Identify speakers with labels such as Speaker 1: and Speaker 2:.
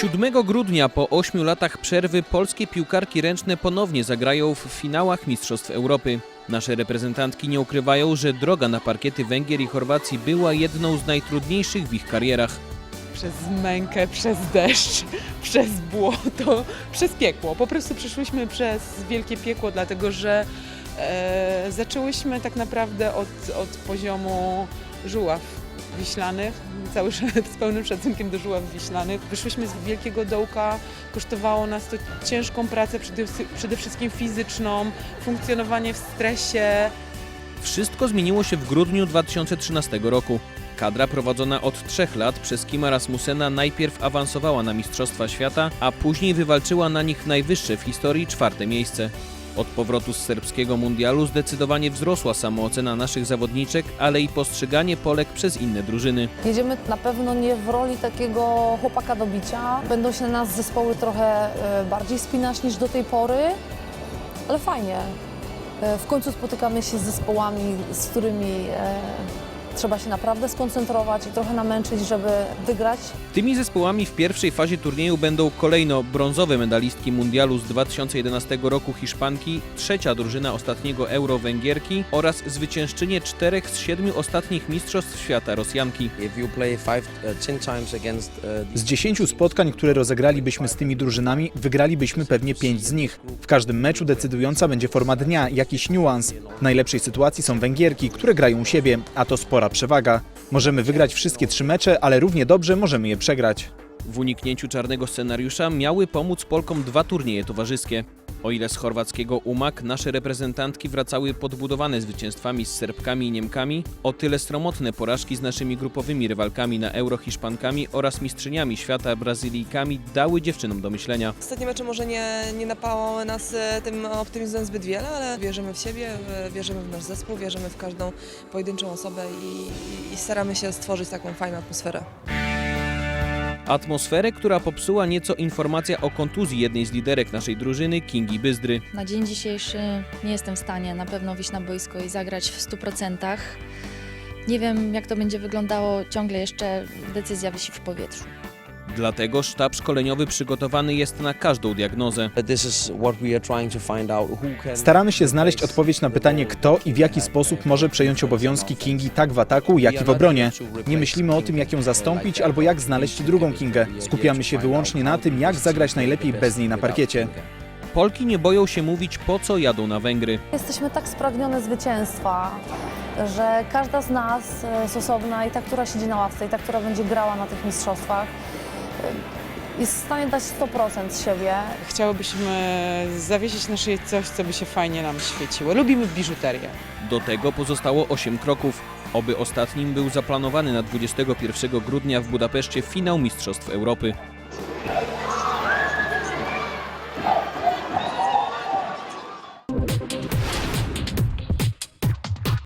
Speaker 1: 7 grudnia po 8 latach przerwy polskie piłkarki ręczne ponownie zagrają w finałach Mistrzostw Europy. Nasze reprezentantki nie ukrywają, że droga na parkiety Węgier i Chorwacji była jedną z najtrudniejszych w ich karierach.
Speaker 2: Przez mękę, przez deszcz, przez błoto, przez piekło. Po prostu przeszłyśmy przez wielkie piekło, dlatego że e, zaczęłyśmy tak naprawdę od, od poziomu żuław wiślanych. Cały szat z pełnym szacunkiem do żuław wiślanych. Wyszłyśmy z wielkiego dołka, kosztowało nas to ciężką pracę, przede, wszystkim fizyczną, funkcjonowanie w stresie.
Speaker 1: Wszystko zmieniło się w grudniu 2013 roku. Kadra prowadzona od trzech lat przez Kima Rasmussena najpierw awansowała na Mistrzostwa Świata, a później wywalczyła na nich najwyższe w historii czwarte miejsce. Od powrotu z serbskiego mundialu zdecydowanie wzrosła samoocena naszych zawodniczek, ale i postrzeganie Polek przez inne drużyny.
Speaker 3: Jedziemy na pewno nie w roli takiego chłopaka do bicia. Będą się na nas zespoły trochę e, bardziej spinać niż do tej pory, ale fajnie. E, W końcu spotykamy się z zespołami, z którymi e, trzeba się naprawdę skoncentrować i trochę namęczyć, żeby wygrać.
Speaker 1: Tymi zespołami w pierwszej fazie turnieju będą kolejno brązowe medalistki mundialu z 2011 roku Hiszpanki, trzecia drużyna ostatniego Euro Węgierki oraz zwyciężczynie czterech z siedmiu ostatnich Mistrzostw Świata Rosjanki.
Speaker 4: Uh, uh,
Speaker 5: Z 10 spotkań, które rozegralibyśmy z tymi drużynami, wygralibyśmy pewnie 5 z nich. W każdym meczu decydująca będzie forma dnia, jakiś niuans. W najlepszej sytuacji są Węgierki, które grają u siebie, a to spora przewaga. Możemy wygrać wszystkie trzy mecze, ale równie dobrze możemy je przegrać.
Speaker 1: W uniknięciu czarnego scenariusza miały pomóc Polkom dwa turnieje towarzyskie. O ile z chorwackiego UMAK nasze reprezentantki wracały podbudowane zwycięstwami z Serbkami i Niemkami, o tyle stromotne porażki z naszymi grupowymi rywalkami na Euro Hiszpankami oraz mistrzyniami świata Brazylijkami dały dziewczynom do myślenia.
Speaker 6: Ostatnie mecze może nie, nie napałały nas e, tym optymizmem zbyt wiele, ale wierzymy w siebie, wierzymy w nasz zespół, wierzymy w każdą pojedynczą osobę i, i staramy się stworzyć taką fajną atmosferę.
Speaker 1: Atmosferę, która popsuła nieco informacja o kontuzji jednej z liderek naszej drużyny, Kingi Byzdry.
Speaker 7: Na dzień dzisiejszy nie jestem w stanie na pewno wyjść na boisko i zagrać w 100%. Nie wiem, jak to będzie wyglądało, ciągle jeszcze decyzja wisi w powietrzu.
Speaker 1: Dlatego sztab szkoleniowy przygotowany jest na każdą diagnozę.
Speaker 5: Staramy się znaleźć odpowiedź na pytanie, kto i w jaki sposób może przejąć obowiązki Kingi tak w ataku, jak i w obronie. Nie myślimy o tym, jak ją zastąpić albo jak znaleźć drugą Kingę. Skupiamy się wyłącznie na tym, jak zagrać najlepiej bez niej na parkiecie.
Speaker 1: Polki nie boją się mówić, po co jadą na Węgry.
Speaker 3: Jesteśmy tak spragnione zwycięstwa, że każda z nas z osobna, i ta, która siedzi na ławce, i ta, która będzie grała na tych mistrzostwach, jest w stanie dać 100% z siebie.
Speaker 2: Chciałybyśmy zawiesić na szyję coś, co by się fajnie nam świeciło. Lubimy biżuterię.
Speaker 1: Do tego pozostało 8 kroków. Oby ostatnim był zaplanowany na 21 grudnia w Budapeszcie finał Mistrzostw Europy.